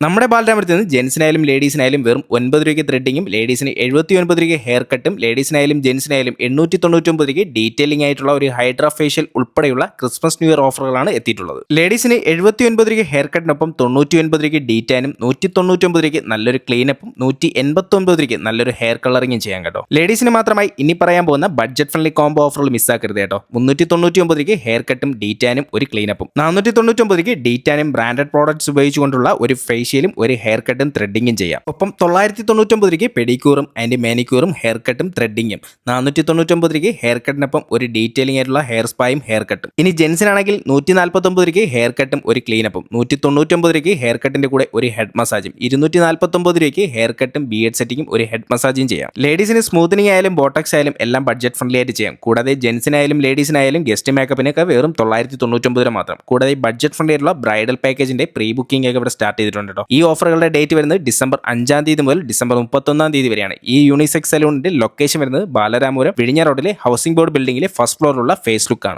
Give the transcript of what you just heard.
നമ്മുടെ ബാലരാമരത്തിൽ നിന്ന് ജെൻസിനായാലും ലേഡീസിനായാലും വെറും ഒൻപത് രൂപയ്ക്ക് ത്രെഡിങ്ങും ലേഡീസിന് എഴുപത്തി ഒൻപത് രൂപയ്ക്ക് ഹെയർ കട്ടും ലേഡീസിനായാലും ജെൻസിനായാലും എണ്ണൂറ്റി തൊണ്ണൂറ്റൊമ്പത് രൂപയ്ക്ക് ഡീറ്റെയിലിംഗ് ആയിട്ടുള്ള ഒരു ഹൈഡ്രാ ഫേഷ്യൽ ഉൾപ്പെടെയുള്ള ക്രിസ്മസ് ന്യൂ ഇയർ ഓഫറുകളാണ് എത്തിയിട്ടുള്ളത്. ലേഡീസിന് എഴുപത്തി ഒൻപത് രൂപയ്ക്ക് ഹെയർ കട്ടിനൊപ്പം തൊണ്ണൂറ്റി ഒൻപത് രൂപയ്ക്ക് ഡീറ്റാനും നൂറ്റി തൊണ്ണൂറ്റൊമ്പത് രൂപയ്ക്ക് നല്ലൊരു ക്ലീനപ്പും നൂറ്റി എൺപത്തി ഒൻപത് രൂപയ്ക്ക് നല്ലൊരു ഹെയർ കളറിങ്ങും ചെയ്യാൻ കേട്ടോ. ലേഡീസിന് മാത്രമായി ഇനി പറയാൻ പോകുന്ന ബഡ്ജറ്റ് ഫ്രണ്ട്ലി കോംബോ ഓഫറുകൾ മിസ്സാക്കരുത് കേട്ടോ. മുന്നൂറ്റി തൊണ്ണൂറ്റി ഒമ്പത് രൂപയ്ക്ക് ഹെയർ കട്ടും ഡീറ്റാനും ഒരു ക്ലീനപ്പും നാനൂറ്റി തൊണ്ണൂറ്റി ഒമ്പത് രൂപയ്ക്ക് ഡീറ്റാനും ബ്രാൻഡഡ് പ്രോഡക്ട്സ് ഉപയോഗിച്ചുകൊണ്ടുള്ള ഒരു ഫേഷ്യലും ഒരു ഹെയർ കട്ടും ത്രെഡിങ്ങും ചെയ്യാം. ഒപ്പം തൊള്ളായിരത്തി തൊണ്ണൂറ്റൊമ്പത് രൂപയ്ക്ക് പെഡിക്യൂറും ആൻഡ് മാനിക്യൂറും ഹെയർ കട്ടും ത്രെഡിങ്ങും നാനൂറ്റി തൊണ്ണൂറ്റൊമ്പത് രൂപയ്ക്ക് ഹെയർ കട്ടിനൊപ്പം ഒരു ഡീറ്റെയിലിംഗ് ആയിട്ടുള്ള ഹെയർ സ്പായും ഹെയർ കട്ടും ഇനി ജെൻസിനാണെങ്കിൽ നൂറ്റി നാൽപ്പത്തൊമ്പത് രൂപയ്ക്ക് ഹെയർ കട്ടും ഒരു ക്ലീനപ്പും നൂറ്റി തൊണ്ണൂറ്റൊമ്പത് രൂപയ്ക്ക് ഹെയർ കട്ടിന്റെ കൂടെ ഒരു ഹെഡ് മസാജും ഇരുന്നൂറ്റി നാൽപ്പത്തൊമ്പത് രൂപയ്ക്ക് ഹെയർ കട്ടും ബിയഡ് സെറ്റിങ്ങും ഒരു ഹെഡ് മസാജും ചെയ്യാം. ലേഡീസിന് സ്മൂത്തനിങ് ആയാലും ബോട്ടക്സ് ആയാലും എല്ലാം ബഡ്ജറ്റ് ഫ്രണ്ട്ലി ആയിട്ട് ചെയ്യാം. കൂടാതെ ജെൻസിനായാലും ലേഡീസിനായാലും ഗസ്റ്റ് മേക്കപ്പിനൊക്കെ വെറും തൊള്ളായിരത്തി തൊണ്ണൂറ്റൊമ്പത് രൂപ മാത്രം. കൂടാതെ ബഡ്ജറ്റ് ഫ്രണ്ട്ലി ആയിട്ടുള്ള ബ്രൈഡൽ പാക്കേജിന്റെ പ്രീ ബുക്കിംഗ് ഒക്കെ ഇവിടെ സ്റ്റാർട്ട് ചെയ്തിട്ടുണ്ട് കേട്ടോ. ഈ ഓഫറുകളുടെ ഡേറ്റ് വരുന്നത് ഡിസംബർ അഞ്ചാം തീയതി മുതൽ ഡിസംബർ മുപ്പത്തൊന്നാം തീയതി വരെയാണ്. ഈ യൂണിസെക്സ് സലൂണിന്റെ ലൊക്കേഷൻ വരുന്നത് ബാലരാമപുരം വിഴിഞ്ഞ റോഡിലെ ഹൗസിംഗ് ബോർഡ് ബിൽഡിംഗിലെ ഫസ്റ്റ് ഫ്ലോറിലുള്ള ഫേസ് ആണ്.